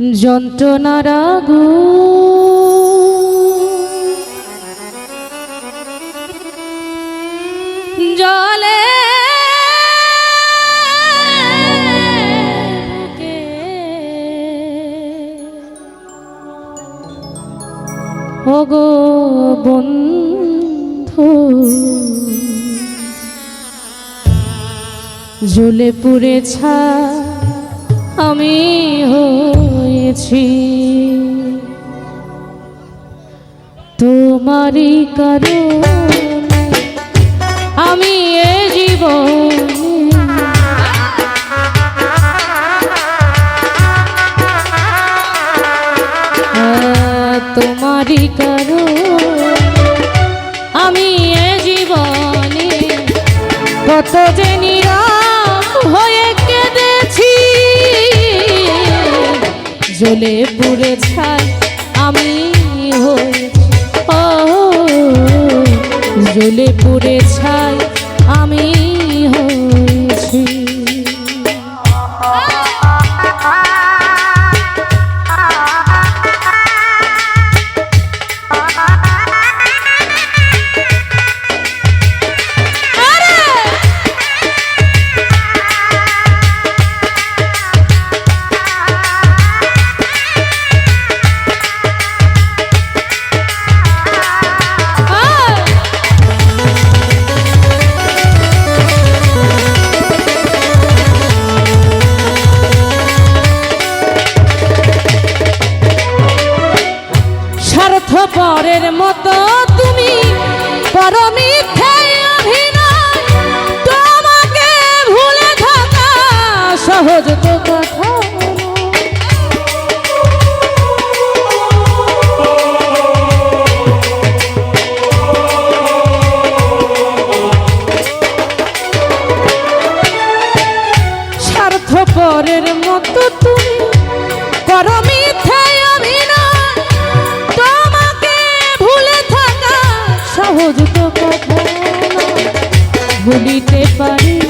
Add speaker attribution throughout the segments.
Speaker 1: যন্ত্রণার আগু জলে ওগো বন্ধু জ্বলে পুড়ে ছা আমি হয়েছি তোমারই কারণে আমি এ জীবনে তোমারই কারণে আমি এ জীবনে কত যে নীরব হয়ে জ্বলে পুড়ে ছাই আমি হই ও জ্বলে পুড়ে ছাই আমি হয়েছি মতো সহজ তো কথা বলিতে পারি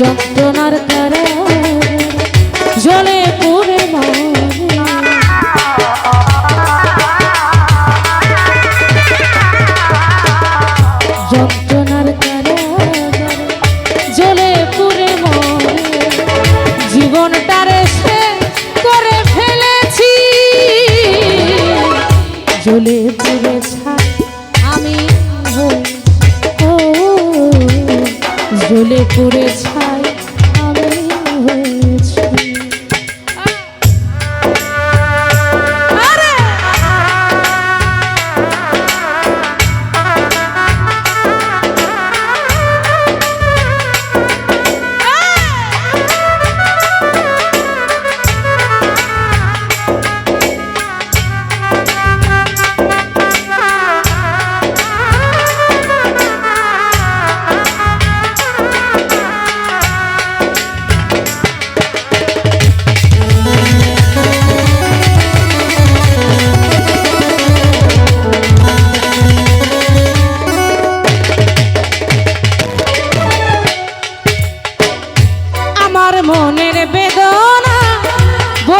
Speaker 1: যন্ত্রণার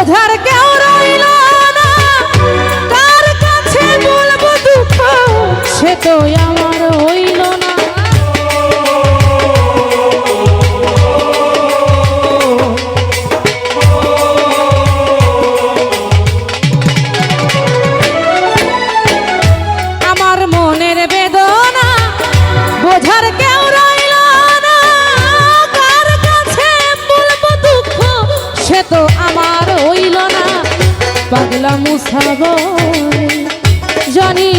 Speaker 1: রাধার কে খবর জানি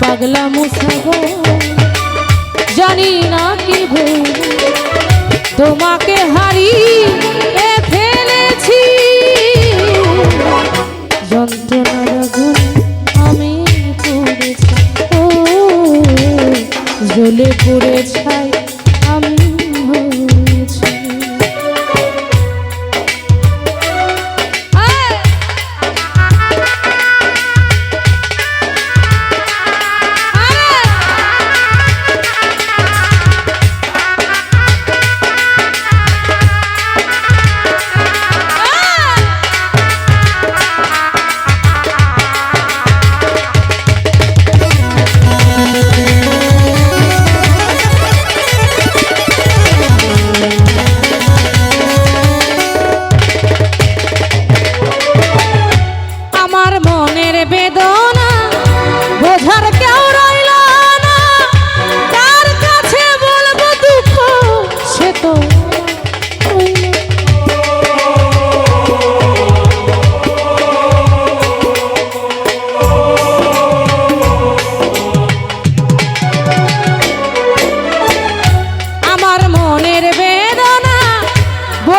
Speaker 1: পাগলা মুসাগর জানি না কি ভুলে। তোমাকে হারিয়ে ফেলেছি। যন্ত্রণার আমি পড়েছি। ও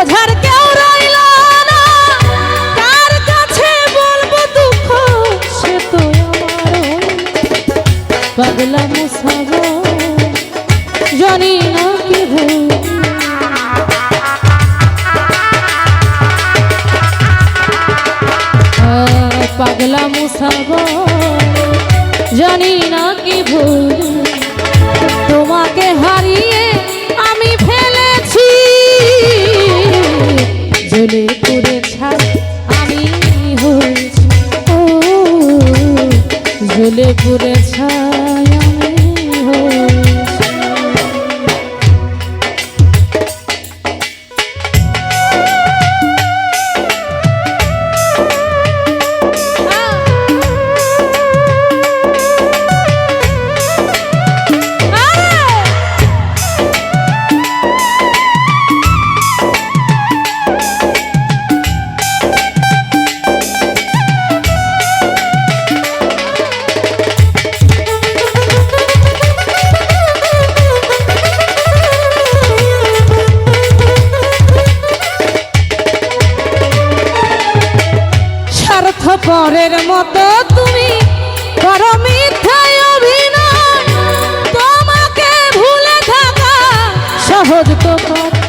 Speaker 1: of what ঝুলে পুরে নরের মতো তুমি অভিনয়। তোমাকে ভুলে থাকা সহজ তো কথা।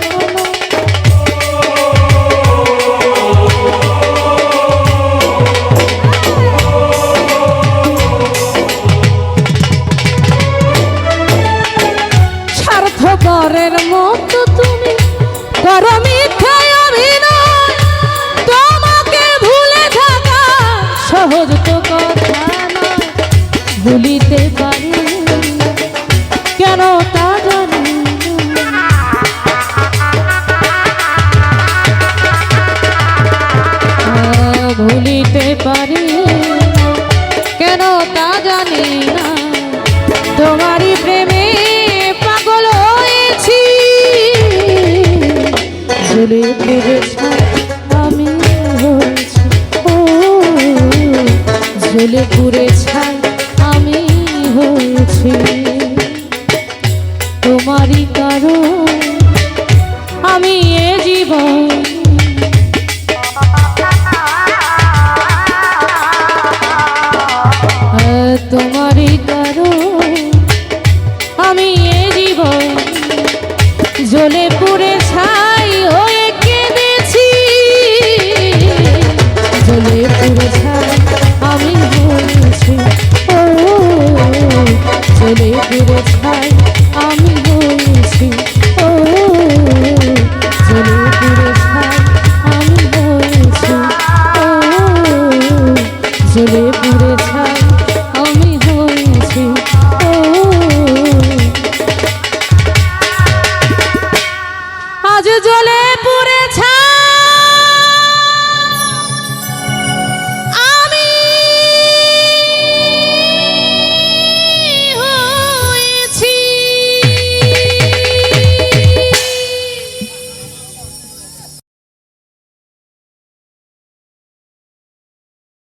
Speaker 1: আমি হয়েছি। ঝুলে আমি হয়েছি। তোমারই কারণ আজ জলে পুরে ছাই।